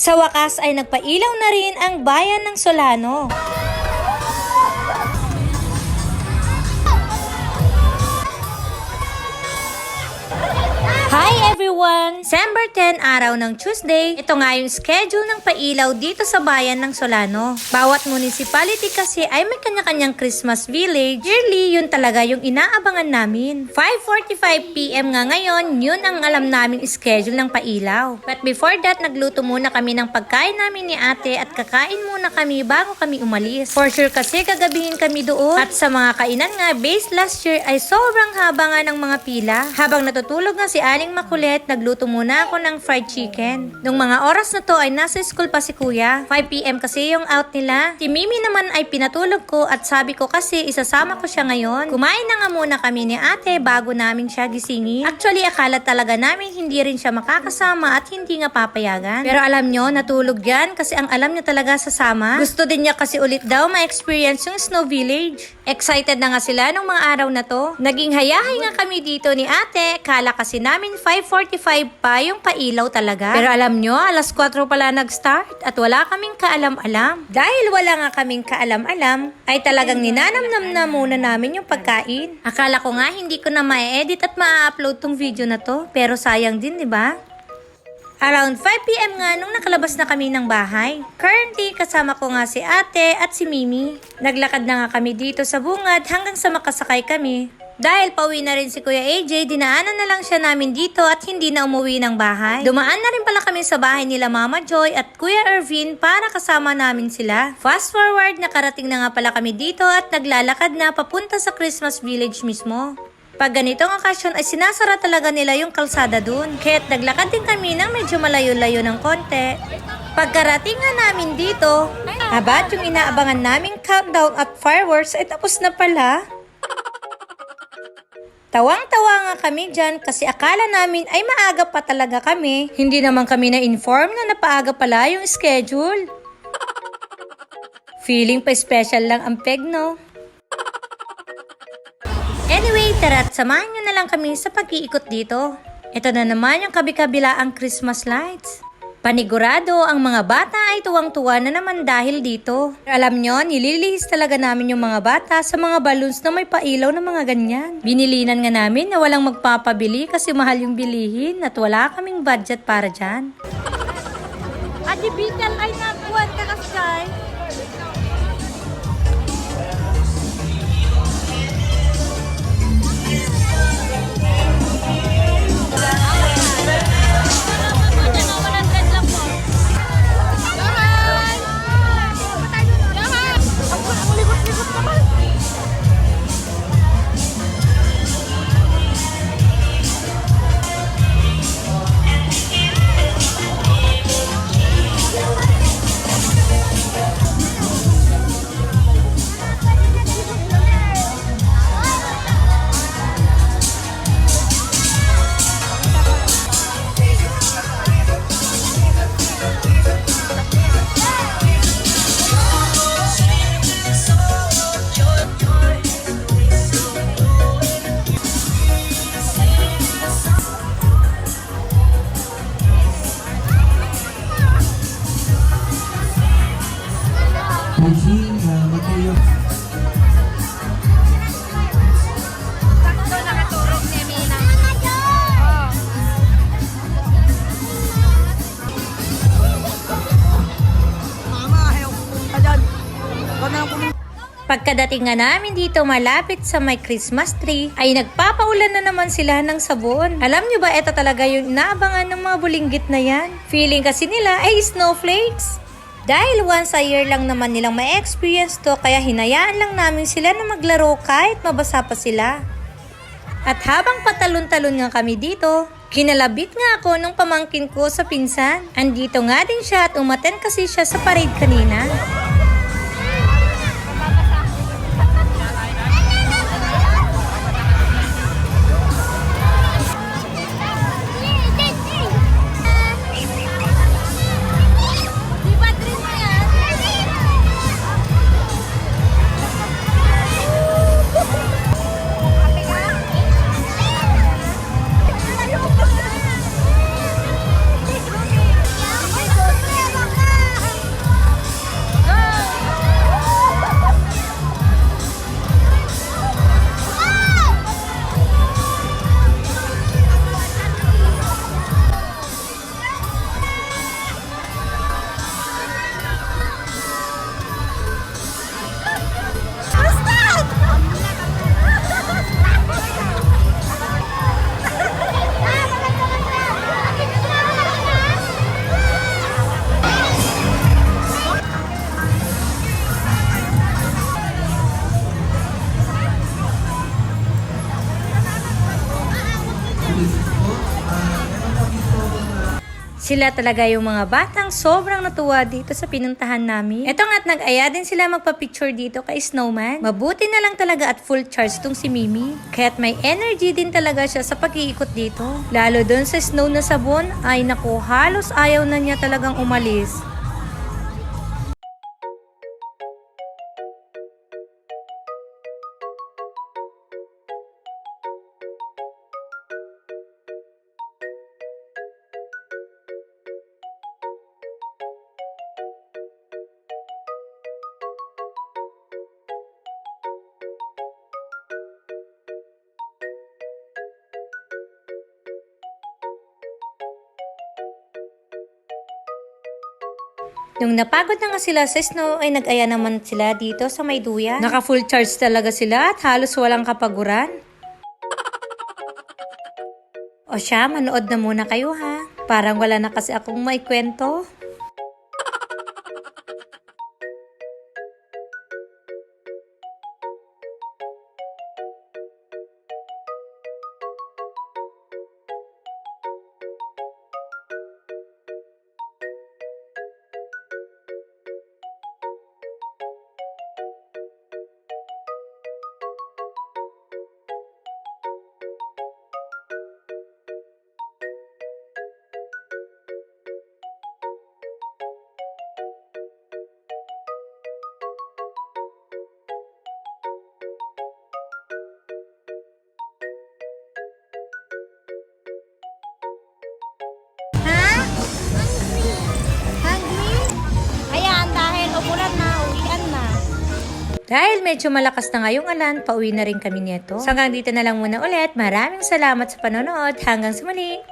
Sa wakas ay nagpailaw na rin ang bayan ng Solano. Everyone! December 10, araw ng Tuesday. Ito nga yung schedule ng pailaw dito sa bayan ng Solano. Bawat municipality kasi ay may kanya-kanyang Christmas village. Yearly, yun talaga yung inaabangan namin. 5.45pm nga ngayon, yun ang alam naming schedule ng pailaw. But before that, nagluto muna kami ng pagkain namin ni ate at kakain muna kami bago kami umalis. For sure kasi gagabihin kami doon. At sa mga kainan nga, based last year ay sobrang haba nga ng mga pila. Habang natutulog nga si Aling Makulit, nagluto muna ako ng fried chicken. Nung mga oras na to ay nasa school pa si kuya. 5pm kasi yung out nila. Si Mimi naman ay pinatulog ko at sabi ko kasi isasama ko siya ngayon. Kumain na nga muna kami ni ate bago namin siya gisingin. Actually, akala talaga namin hindi rin siya makakasama at hindi nga papayagan. Pero alam nyo, natulog yan kasi ang alam niya talaga sasama. Gusto din niya kasi ulit daw ma-experience yung Snow Village. Excited na nga sila nung mga araw na to. Naging hayahay nga kami dito ni ate. Kala kasi namin 5.45 pa yung pailaw talaga. Pero alam nyo, alas 4 pala nag-start at wala kaming kaalam-alam. Dahil wala nga kaming kaalam-alam, ay talagang ninanamnam na muna namin yung pagkain. Akala ko nga hindi ko na ma-edit at ma-upload tong video na to. Pero sayang din, di ba? Around 5pm nga nung nakalabas na kami ng bahay. Currently, kasama ko nga si ate at si Mimi. Naglakad na nga kami dito sa bungad hanggang sa makasakay kami. Dahil pauwi na rin si Kuya AJ, dinaanan na lang siya namin dito at hindi na umuwi ng bahay. Dumaan na rin pala kami sa bahay nila Mama Joy at Kuya Ervin para kasama namin sila. Fast forward, nakarating na nga pala kami dito at naglalakad na papunta sa Christmas Village mismo. Pag ganitong okasyon ay sinasara talaga nila yung kalsada dun. Kaya't naglakad din kami ng medyo malayo-layo ng konti. Pagkarating nga namin dito, abat yung inaabangan naming countdown at fireworks ay tapos na pala. Tawang-tawa nga kami dyan kasi akala namin ay maaga pa talaga kami. Hindi naman kami na-inform na napaaga pala yung schedule. Feeling pa special lang ang peg, no? Anyway, tara't samahan nyo na lang kami sa pag-iikot dito. Ito na naman yung kabi-kabila ang Christmas lights. Panigurado, ang mga bata ay tuwang-tuwa na naman dahil dito. Alam nyo, nililihis talaga namin yung mga bata sa mga balloons na may pailaw na mga ganyan. Binilinan nga namin na walang magpapabili kasi mahal yung bilihin at wala kaming budget para dyan. Adi Beetle ay nakuhan ka kasay. Pagkadating nga namin dito malapit sa may Christmas tree, ay nagpapaulan na naman sila ng sabon. Alam nyo ba, ito talaga yung inaabangan ng mga bulinggit na yan? Feeling kasi nila ay snowflakes. Dahil once a year lang naman nilang may experience to, kaya hinayaan lang namin sila na maglaro kahit mabasa pa sila. At habang patalon-talon nga kami dito, kinalabit nga ako ng pamangkin ko sa pinsan. Andito nga din siya at umaten kasi siya sa parade kanina. Sila talaga yung mga batang sobrang natuwa dito sa pinuntahan namin. Eto nga't nag-aya din sila magpa-picture dito kay Snowman. Mabuti na lang talaga at full charge tong si Mimi. Kaya't may energy din talaga siya sa pag-iikot dito. Lalo doon sa snow na sabon, ay naku, halos ayaw na niya talagang umalis. Nung napagod na nga sila sa snow, ay nag-aya naman sila dito sa may duyan. Naka full charge talaga sila at halos walang kapaguran. O siya, manood na muna kayo ha. Parang wala na kasi akong may kwento. Dahil medyo malakas na ngayong alan, pauwi na rin kami nito. So hanggang dito na lang muna ulit. Maraming salamat sa panonood. Hanggang sa muli.